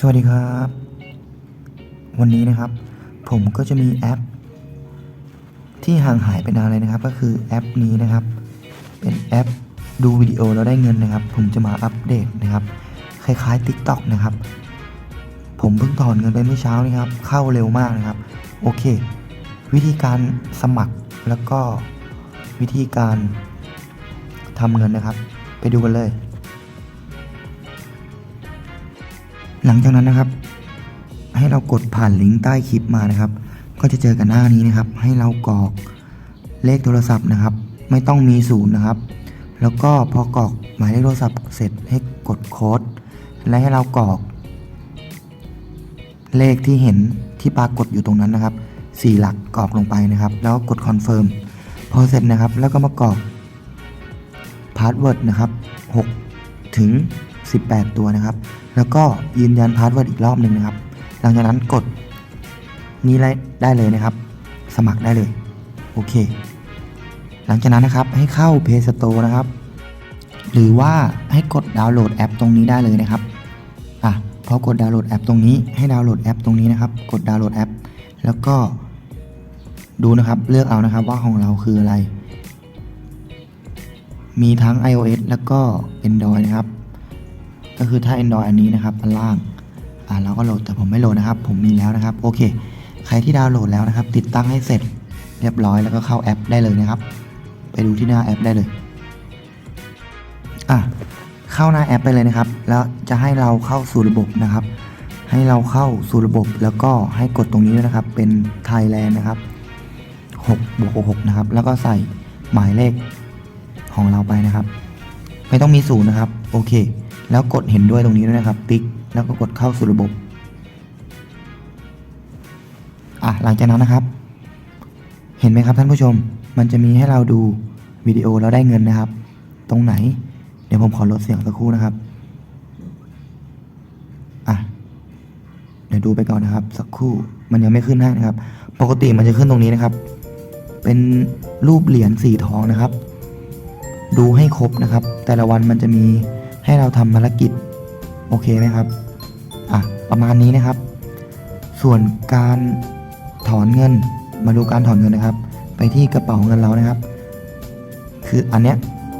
สวัสดีครับ วันนี้นะครับ ผมก็จะมีแอป ที่ห่างหายไปนานเลยนะครับ ก็คือแอปนี้นะครับ เป็นแอปดูวิดีโอแล้วได้เงินนะครับ ผมจะมาอัปเดตนะครับ คล้ายๆ TikTok นะครับ ผมเพิ่งถอนเงินไปเมื่อเช้านี้ครับ เข้าเร็วมากนะครับ โอเค วิธีการสมัครแล้วก็วิธีการทำเงินนะครับ ไปดูกันเลย หลังจากนั้นนะครับ ให้เรากดผ่านลิงก์ใต้คลิปมานะครับ ก็จะเจอกันหน้านี้นะครับ ให้เรากรอกเลขโทรศัพท์นะครับ ไม่ต้องมีศูนย์นะครับ แล้วก็พอกรอกหมายเลขโทรศัพท์เสร็จให้กดโค้ดและให้เรากรอก เลขที่เห็นที่ปรากฏอยู่ตรงนั้นนะครับสี่หลักกรอกลงไปนะครับ แล้วกดคอนเฟิร์มพอเสร็จนะครับ แล้วก็มากรอกพาสเวิร์ดนะครับ 6 ถึง 18 ตัวนะครับ แล้วก็ยืนยันพาสเวิร์ดอีกรอบหนึ่งนะครับ หลังจากนั้นกดนี้ได้เลยนะครับ สมัครได้เลย โอเค หลังจากนั้นนะครับให้เข้า Play Store นะครับ หรือว่าให้กดดาวน์โหลดแอปตรงนี้ได้เลยนะครับอะพอกดดาวน์โหลดแอปตรงนี้ให้ดาวน์โหลดแอปตรงนี้นะครับ กดดาวน์โหลดแอป แล้วก็ดูนะครับเลือกเอานะครับว่าของเราคืออะไร มีทั้ง iOS แล้วก็ Android นะครับ ก็คือถ้า Android อันนี้นะครับอันล่างอ่าเราก็โหลดแต่ผมไม่โหลดนะครับ ผมมีแล้วนะครับโอเค ใครที่ดาวน์โหลดแล้วนะครับ ติดตั้งให้เสร็จเรียบร้อยแล้วก็เข้าแอปได้เลยนะครับ ไปดูที่หน้าแอปได้เลยอะเข้าหน้าแอปไปเลยนะครับ แล้วจะให้เราเข้าสู่ระบบนะครับ ให้เราเข้าสู่ระบบแล้วก็ให้กดตรงนี้ด้วยนะครับ เป็น Thailand นะครับ6บวก6นะครับ แล้วก็ใส่หมายเลขของเราไปนะครับ ไม่ต้องมีศูนย์นะครับ โอเค แล้วกดเห็นด้วยตรงนี้ด้วยนะครับ ติ๊ก แล้วก็กดเข้าสู่ระบบ อะ หลังจากนั้นนะครับ เห็นไหมครับท่านผู้ชม มันจะมีให้เราดูวิดีโอแล้วได้เงินนะครับ ตรงไหน เดี๋ยวผมขอลดเสียงสักครู่นะครับ อะ เดี๋ยวดูไปก่อนนะครับ สักครู่ มันยังไม่ขึ้นห้นะครับ ปกติมันจะขึ้นตรงนี้นะครับ เป็นรูปเหรียญสีทองนะครับ ดูให้ครบนะครับ แต่ละวันมันจะมี ให้เราทำภารกิจ โอเคไหมครับ อะ ประมาณนี้นะครับ ส่วนการถอนเงิน มาดูการถอนเงินนะครับ ไปที่กระเป๋าเงินเรานะครับ คืออันเนี้ย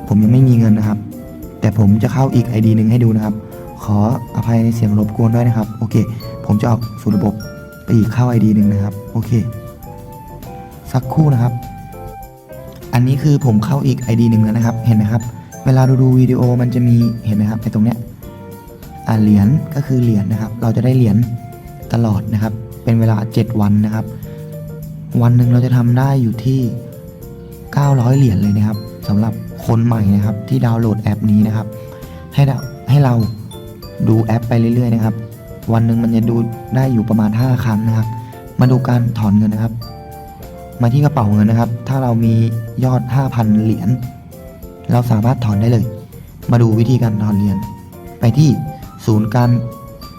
ผมยังไม่มีเงินนะครับ แต่ผมจะเข้าอีก ID หนึ่งให้ดูนะครับ ขออภัยในเสียงรบกวนด้วยนะครับ โอเค ผมจะออกสู่ระบบไปอีกเข้า ID หนึ่งนะครับ โอเค สักครู่นะครับ อันนี้คือผมเข้าอีก ID หนึ่งแล้วนะครับ เห็นไหมครับ เวลาเราดูวิดีโอมันจะมีเห็นไหมครับไอ้ตรงเนี้ยอ่าเหรียญก็คือเหรียญนะครับ เราจะได้เหรียญตลอดนะครับ เป็นเวลา 7 วันนะครับ วันหนึ่งเราจะทำได้อยู่ที่ 900 เหรียญเลยนะครับสำหรับคนใหม่นะครับ ที่ดาวน์โหลดแอปนี้นะครับ ให้เราให้เราดูแอปไปเรื่อยๆนะครับ วันหนึ่งมันจะดูได้อยู่ประมาณ 5 ครั้งนะครับ มาดูการถอนเงินนะครับ มาที่กระเป๋าเงินนะครับ ถ้าเรามียอด 5,000 เหรียญ เราสามารถถอนได้เลย มาดูวิธีการถอนเหรียญไปที่ศูนย์การ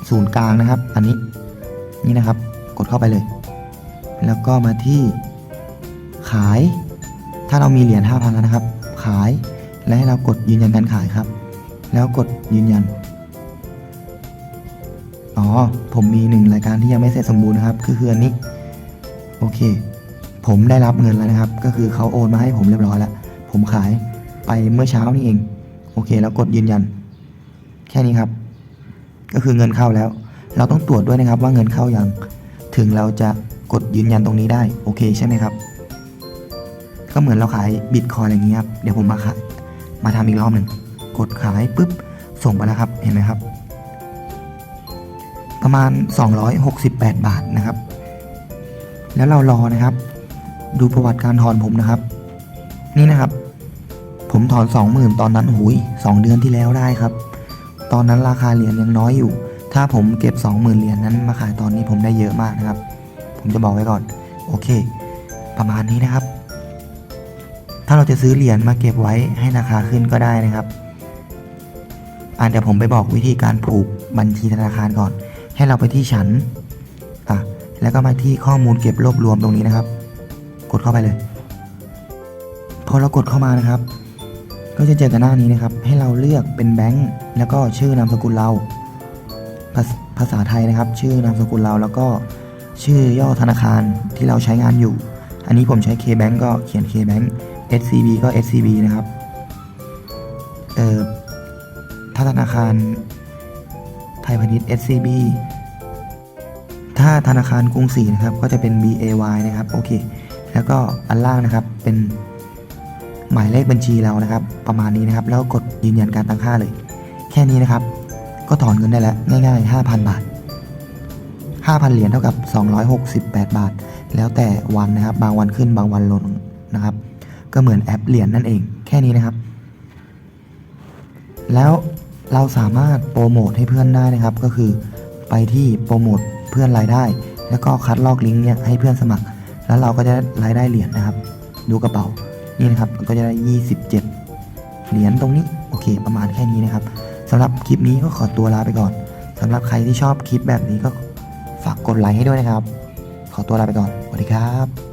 ศูนย์กลางนะครับ อันนี้นี่นะครับ กดเข้าไปเลย แล้วก็มาที่ขาย ถ้าเรามีเหรียญ5,000แล้วนะครับ ขายและให้เรากดยืนยันการขายครับ แล้วกดยืนยันอ๋อผมมีหนึ่งรายการที่ยังไม่เสร็จสมบูรณ์นะครับคือคืออันนี้โอเค ผมได้รับเงินแล้วนะครับ ก็คือเขาโอนมาให้ผมเรียบร้อยแล้ว ผมขาย ไปเมื่อเช้านี่เอง โอเค แล้วกดยืนยัน แค่นี้ครับ ก็คือเงินเข้าแล้ว เราต้องตรวจด้วยนะครับว่าเงินเข้ายัง ถึงเราจะกดยืนยันตรงนี้ได้ โอเคใช่ไหมครับ ก็เหมือนเราขายบิตคอยอะไรอย่างเงี้ยครับ เดี๋ยวผมมาขายมาทำอีกรอบหนึ่ง กดขายปุ๊บ ส่งไปแล้วครับ เห็นไหมครับ ประมาณ 268 บาทนะครับ แล้วเรารอนะครับ ดูประวัติการถอนผมนะครับ นี่นะครับ ผมถอน20,000ตอนนั้นหุย2เดือนที่แล้วได้ครับ ตอนนั้นราคาเหรียญยังน้อยอยู่ ถ้าผมเก็บ 20,000เหรียญนั้นมาขายตอนนี้ผมได้เยอะมากนะครับ ผมจะบอกไว้ก่อน โอเค ประมาณนี้นะครับ ถ้าเราจะซื้อเหรียญมาเก็บไว้ให้ราคาขึ้นก็ได้นะครับอ่าเดี๋ยวผมไปบอกวิธีการผูกบัญชีธนาคารก่อน ให้เราไปที่ฉันอะแล้วก็มาที่ข้อมูลเก็บรวบรวมตรงนี้นะครับ กดเข้าไปเลย พอเรากดเข้ามานะครับ ก็จะเจอกันหน้านี้นะครับ ให้เราเลือกเป็นแบงค์แล้วก็ชื่อนามสกุลเราภาษภาษาไทยนะครับ ชื่อนามสกุลเราแล้วก็ชื่อย่อธนาคารที่เราใช้งานอยู่ อันนี้ผมใช้ KBank ก็เขียน KBank SCB ก็ SCB นะครับเอ่อถ้าธนาคารไทยพาณิชย์ SCB ถ้าธนาคารกรุงศรีนะครับ ก็จะเป็น BAY นะครับ โอเค แล้วก็อันล่างนะครับเป็น หมายเลขบัญชีเรานะครับ ประมาณนี้นะครับ แล้วกดยืนยันการตั้งค่าเลย แค่นี้นะครับ ก็ถอนเงินได้แล้วง่ายๆ 5,000 บาท 5,000 เหรียญเท่ากับ 268 บาท แล้วแต่วันนะครับ บางวันขึ้นบางวันลงนะครับ ก็เหมือนแอปเหรียญนั่นเอง แค่นี้นะครับ แล้วเราสามารถโปรโมทให้เพื่อนได้นะครับ ก็คือไปที่โปรโมทเพื่อนรายได้ แล้วก็คัดลอกลิงก์เนี่ยให้เพื่อนสมัคร แล้วเราก็จะรายได้เหรียญนะครับ ดูกระเป๋า นี่นะครับก็จะได้ 27 เหรียญตรงนี้โอเค ประมาณแค่นี้นะครับสำหรับคลิปนี้ก็ขอตัวลาไปก่อนสำหรับใครที่ชอบคลิปแบบนี้ก็ฝากกดไลค์ให้ด้วยนะครับ ขอตัวลาไปก่อนสวัสดีครับ